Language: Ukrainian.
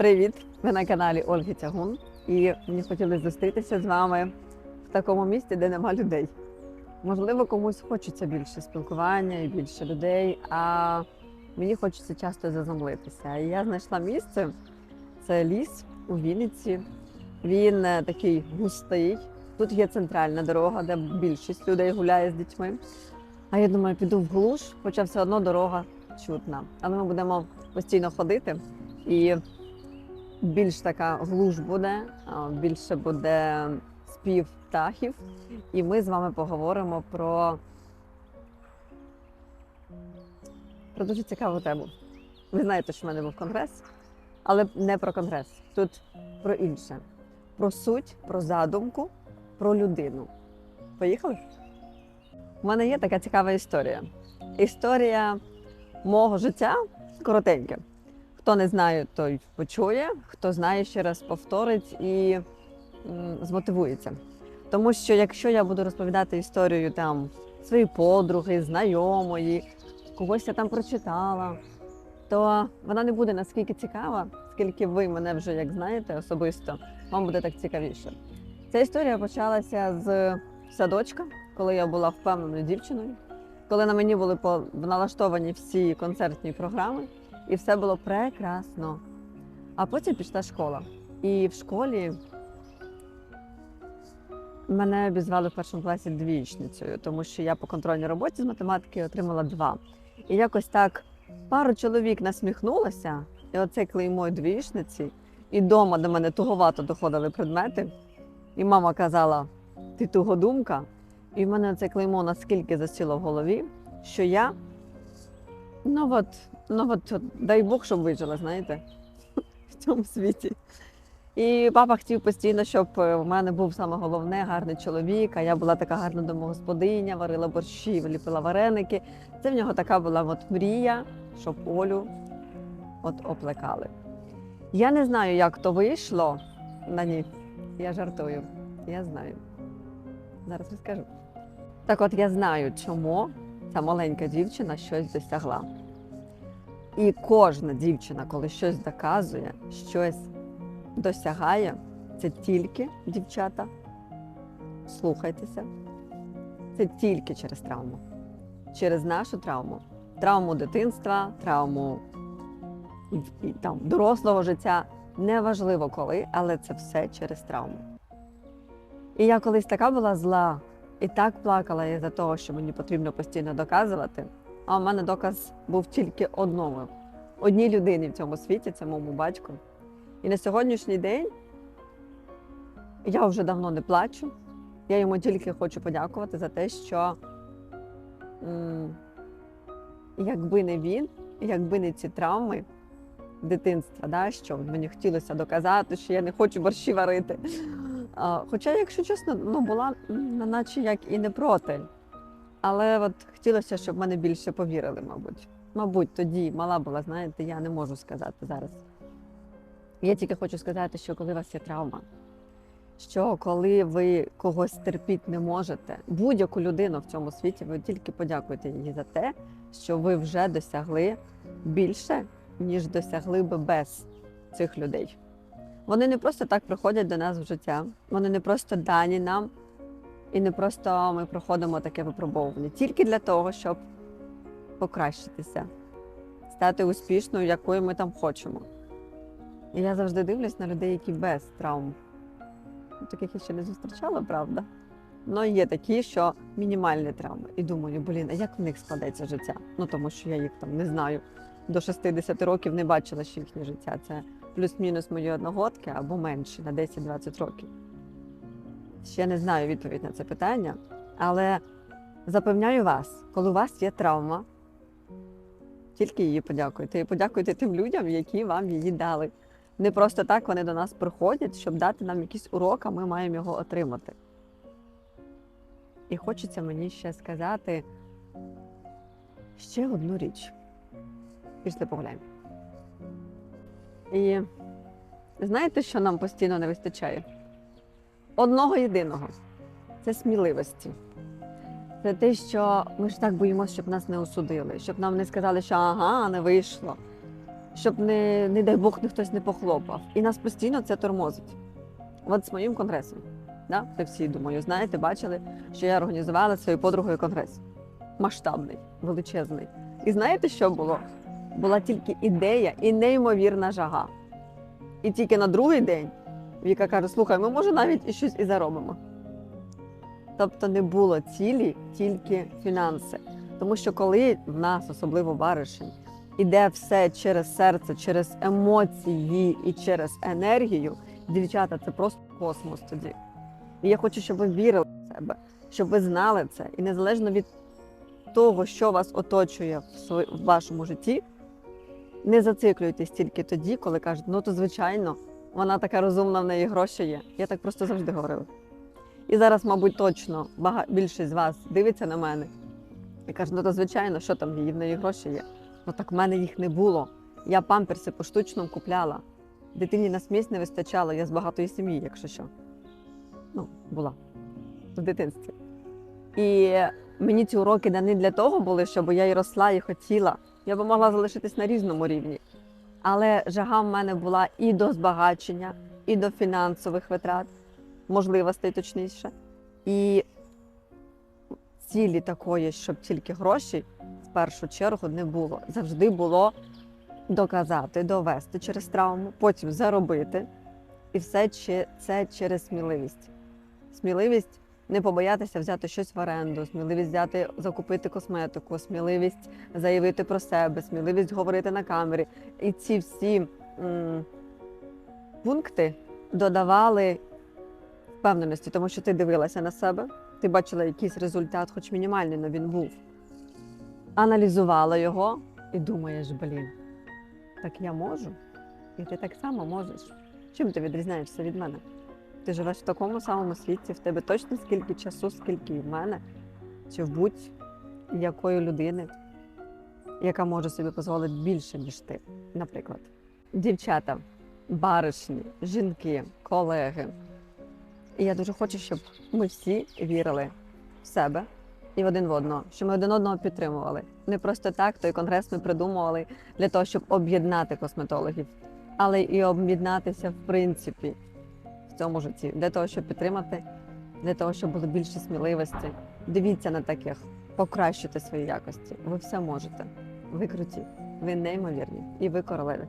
Привіт! Ви на каналі Ольги Тягун. І мені хотілося зустрітися з вами в такому місці, де нема людей. Можливо, комусь хочеться більше спілкування і більше людей, а мені хочеться часто заземлитися. І я знайшла місце це ліс у Вінниці. Він е, такий густий. Тут є центральна дорога, де більшість людей гуляє з дітьми. А я думаю, піду в глуш, хоча все одно дорога чутна. Але ми будемо постійно ходити і більш така глуш буде, більше буде спів птахів. І ми з вами поговоримо про, про дуже цікаву тему. Ви знаєте, що в мене був конгрес, але не про конгрес. Тут про інше. Про суть, про задумку, про людину. Поїхали? У мене є така цікава історія. Історія мого життя коротенька. Хто не знає, той почує, хто знає, ще раз повторить і змотивується. Тому що якщо я буду розповідати історію там своєї подруги, знайомої, когось я там прочитала, то вона не буде наскільки цікава, скільки ви мене вже як знаєте особисто, вам буде так цікавіше. Ця історія почалася з садочка, коли я була впевненою дівчиною, коли на мені були налаштовані всі концертні програми, і все було прекрасно. А потім пішла школа. І в школі мене обізвали в першому класі двічницею, тому що я по контрольній роботі з математики отримала два. І якось так пару чоловік насміхнулося, і оце клеймо двічниці, і дома до мене туговато доходили предмети. І мама казала: ти тугодумка. І в мене це клеймо наскільки засіло в голові, що я ну от, ну от, дай Бог, щоб вижила, знаєте, в цьому світі. І папа хотів постійно, щоб е, в мене був саме головне гарний чоловік. А я була така гарна домогосподиня, варила борщі, ліпила вареники. Це в нього така була от мрія, щоб Олю от оплекали. Я не знаю, як то вийшло на ні. Я жартую. Я знаю. Зараз розкажу. Так от я знаю, чому ця маленька дівчина щось досягла. І кожна дівчина, коли щось доказує, щось досягає, це тільки дівчата. Слухайтеся. Це тільки через травму. Через нашу травму. Травму дитинства, травму і- там, дорослого життя. Неважливо коли, але це все через травму. І я колись така була зла і так плакала із-за того, що мені потрібно постійно доказувати. А у мене доказ був тільки одному, одній людині в цьому світі, це моєму батьку. І на сьогоднішній день я вже давно не плачу. Я йому тільки хочу подякувати за те, що якби не він, якби не ці травми дитинства, да, що мені хотілося доказати, що я не хочу борщі варити. Хоча, якщо чесно, ну була наче як і не проти. Але от хотілося, щоб мене більше повірили, мабуть. Мабуть, тоді мала була, знаєте, я не можу сказати зараз. Я тільки хочу сказати, що коли у вас є травма, що коли ви когось терпіти не можете, будь-яку людину в цьому світі, ви тільки подякуєте їй за те, що ви вже досягли більше, ніж досягли би без цих людей. Вони не просто так приходять до нас в життя, вони не просто дані нам, і не просто ми проходимо таке випробовування тільки для того, щоб покращитися, стати успішною, якою ми там хочемо. І я завжди дивлюсь на людей, які без травм. Ну, Таких я ще не зустрічала, правда. Ну, є такі, що мінімальні травми. І думаю, блін, а як в них складеться життя? Ну тому що я їх там не знаю. До 60 років не бачила, що їхнє життя це плюс-мінус мої одногодки або менше на 10-20 років. Ще не знаю відповідь на це питання, але запевняю вас, коли у вас є травма, тільки її подякуйте. І подякуйте тим людям, які вам її дали. Не просто так вони до нас приходять, щоб дати нам якийсь урок, а ми маємо його отримати. І хочеться мені ще сказати ще одну річ. Пішли погляньмо. І знаєте, що нам постійно не вистачає? Одного єдиного це сміливості. Це те, що ми ж так боїмося, щоб нас не осудили, щоб нам не сказали, що ага, не вийшло. щоб не, не дай Бог, хтось не похлопав. І нас постійно це тормозить. От з моїм конгресом. Да? Ви всі, думаю, знаєте, бачили, що я організувала своєю подругою конгрес. Масштабний, величезний. І знаєте, що було? Була тільки ідея і неймовірна жага. І тільки на другий день Віка каже: слухай, ми може навіть і щось і заробимо. Тобто не було цілі, тільки фінанси. Тому що коли в нас, особливо баришень, іде все через серце, через емоції і через енергію, дівчата, це просто космос тоді. І я хочу, щоб ви вірили в себе, щоб ви знали це. І незалежно від того, що вас оточує в, вашому житті, не зациклюйтесь тільки тоді, коли кажуть, ну то звичайно, вона така розумна, в неї гроші є. Я так просто завжди говорила. І зараз, мабуть, точно бага... більшість з вас дивиться на мене і каже, ну то звичайно, що там її в неї гроші є. Ну так в мене їх не було. Я памперси поштучно купляла. Дитині на смісь не вистачало, я з багатої сім'ї, якщо що. Ну, була в дитинстві. І мені ці уроки дані для того були, щоб я і росла, і хотіла. Я би могла залишитись на різному рівні. Але жага в мене була і до збагачення, і до фінансових витрат, можливостей точніше. І цілі такої, щоб тільки гроші в першу чергу не було. Завжди було доказати, довести через травму, потім заробити. І все це через сміливість. Сміливість не побоятися взяти щось в оренду, сміливість взяти, закупити косметику, сміливість заявити про себе, сміливість говорити на камері. І ці всі м, пункти додавали впевненості, тому що ти дивилася на себе, ти бачила якийсь результат, хоч мінімальний, але він був. Аналізувала його і думаєш, блін, так я можу, і ти так само можеш. Чим ти відрізняєшся від мене? Ти живеш в такому самому світі, в тебе точно скільки часу, скільки в мене, чи в будь-якої людини, яка може собі дозволити більше, ніж ти, наприклад. Дівчата, баришні, жінки, колеги. І я дуже хочу, щоб ми всі вірили в себе і в один в одного, що ми один одного підтримували. Не просто так той конгрес ми придумували для того, щоб об'єднати косметологів, але і об'єднатися в принципі цьому житті, для того, щоб підтримати, для того, щоб було більше сміливості. Дивіться на таких, покращуйте свої якості. Ви все можете. Ви круті, ви неймовірні і ви королеви.